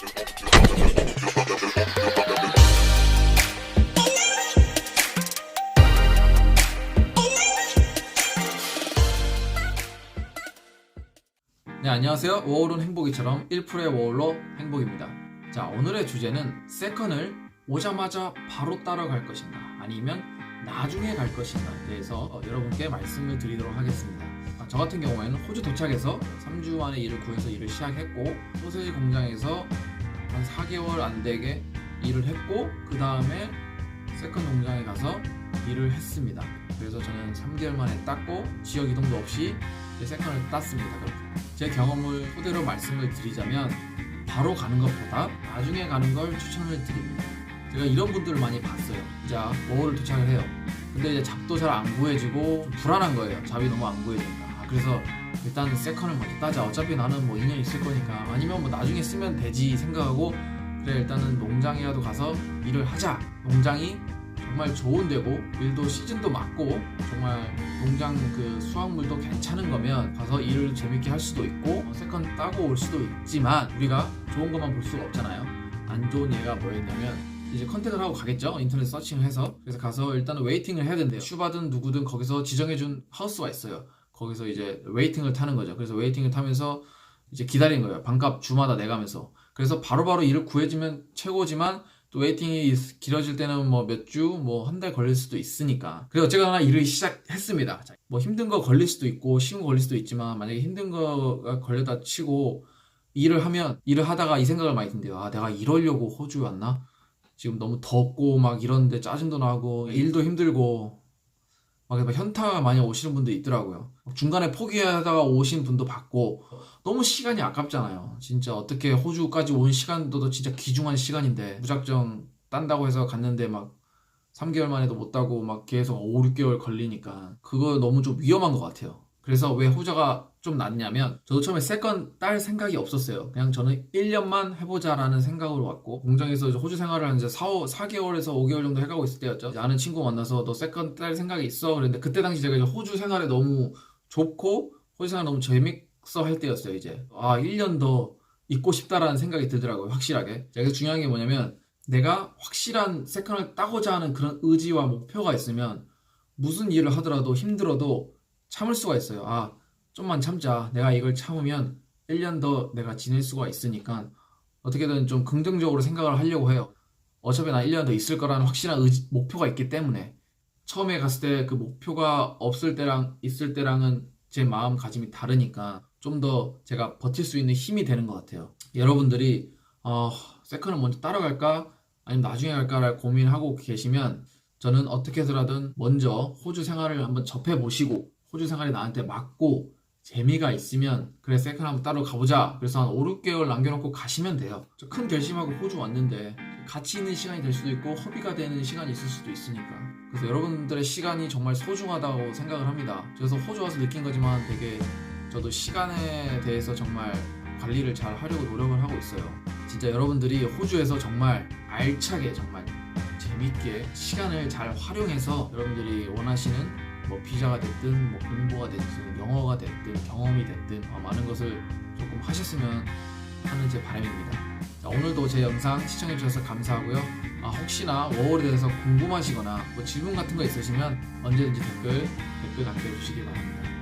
네, 안녕하세요. 워홀은 행복이처럼 1%의 워홀로 행복입니다. 자, 오늘의 주제는 세컨을 오자마자 바로 따라갈 것인가, 아니면 나중에 갈 것인가에 대해서 어, 여러분께 말씀을 드리도록 하겠습니다. 아, 저 같은 경우에는 호주 도착해서 3주 만에 일을 구해서 일을 시작했고, 소세지 공장에서 한 4개월 안 되게 일을 했고, 그 다음에 세컨 농장에 가서 일을 했습니다. 그래서 저는 3개월 만에 땄고, 지역 이동도 없이 이제 세컨을 땄습니다. 제 경험을 토대로 말씀을 드리자면 바로 가는 것보다 나중에 가는 걸 추천을 드립니다. 제가 이런 분들을 많이 봤어요. 자, 워홀을 도착을 해요. 근데 이제 잡도 잘 안 구해지고 좀 불안한 거예요. 잡이 너무 안 구해지니까. 아, 그래서 일단 세컨을 먼저 따자. 어차피 나는 뭐 2년 있을 거니까 아니면 뭐 나중에 쓰면 되지 생각하고 그래 일단은 농장이라도 가서 일을 하자. 농장이 정말 좋은 데고 일도 시즌도 맞고 정말 농장 그 수확물도 괜찮은 거면 가서 일을 재밌게 할 수도 있고 어, 세컨 따고 올 수도 있지만 우리가 좋은 것만 볼 수가 없잖아요. 안 좋은 예가 뭐였냐면 이제 컨택을 하고 가겠죠. 인터넷 서칭을 해서 그래서 가서 일단은 웨이팅을 해야 된대요. 슈바든 누구든 거기서 지정해준 하우스가 있어요. 거기서 이제 웨이팅을 타는 거죠. 그래서 웨이팅을 타면서 이제 기다리는 거예요. 반값 주마다 내가면서. 그래서 바로바로 일을 구해주면 최고지만 또 웨이팅이 길어질 때는 뭐 몇 주, 뭐 한 달 걸릴 수도 있으니까. 그래서 어쨌거나 일을 시작했습니다. 자, 뭐 힘든 거 걸릴 수도 있고 쉬운 거 걸릴 수도 있지만 만약에 힘든 거가 걸렸다 치고 일을 하면 일을 하다가 이 생각을 많이 든대요. 아, 내가 이러려고 호주 왔나? 지금 너무 덥고 막 이런데 짜증도 나고 일도 힘들고 막 현타가 많이 오시는 분도 있더라고요. 중간에 포기하다가 오신 분도 봤고 너무 시간이 아깝잖아요. 진짜 어떻게 호주까지 온 시간도 진짜 귀중한 시간인데 무작정 딴다고 해서 갔는데 막 3개월 만에도 못 따고 막 계속 5, 6개월 걸리니까 그거 너무 좀 위험한 것 같아요. 그래서 왜 호주가 좀 낫냐면 저도 처음에 세컨 딸 생각이 없었어요. 그냥 저는 1년만 해보자라는 생각으로 왔고 공장에서 호주 생활을 한 이제 4, 4개월에서 5개월 정도 해가고 있을 때였죠. 아는 친구 만나서 너 세컨 딸 생각이 있어. 그랬는데 그때 당시 제가 이제 호주 생활에 너무 좋고 호주 생활 너무 재밌어 할 때였어요. 이제 아 1년 더 있고 싶다라는 생각이 들더라고요. 확실하게. 그래서 중요한 게 뭐냐면 내가 확실한 세컨을 따고자 하는 그런 의지와 목표가 있으면 무슨 일을 하더라도 힘들어도 참을 수가 있어요. 아, 좀만 참자. 내가 이걸 참으면 1년 더 내가 지낼 수가 있으니까 어떻게든 좀 긍정적으로 생각을 하려고 해요. 어차피 나 1년 더 있을 거라는 확실한 의지, 목표가 있기 때문에 처음에 갔을 때 그 목표가 없을 때랑 있을 때랑은 제 마음가짐이 다르니까 좀 더 제가 버틸 수 있는 힘이 되는 것 같아요. 여러분들이 어, 세컨을 먼저 따라갈까 아니면 나중에 갈까를 고민하고 계시면 저는 어떻게 해서라든 먼저 호주 생활을 한번 접해 보시고 호주 생활이 나한테 맞고 재미가 있으면 그래 세컨 한번 따로 가보자. 그래서 한 5, 6개월 남겨놓고 가시면 돼요. 저큰 결심하고 호주 왔는데 같이 있는 시간이 될 수도 있고 허비가 되는 시간이 있을 수도 있으니까. 그래서 여러분들의 시간이 정말 소중하다고 생각을 합니다. 그래서 호주 와서 느낀 거지만 되게 저도 시간에 대해서 정말 관리를 잘 하려고 노력을 하고 있어요. 진짜 여러분들이 호주에서 정말 알차게 정말 재밌게 시간을 잘 활용해서 여러분들이 원하시는 뭐 비자가 됐든 뭐 공부가 됐든 영어가 됐든 경험이 됐든 어, 많은 것을 조금 하셨으면 하는 제 바람입니다. 자, 오늘도 제 영상 시청해 주셔서 감사하고요. 아, 혹시나 워홀에 대해서 궁금하시거나 뭐 질문 같은 거 있으시면 언제든지 댓글 댓글 남겨주시기 바랍니다.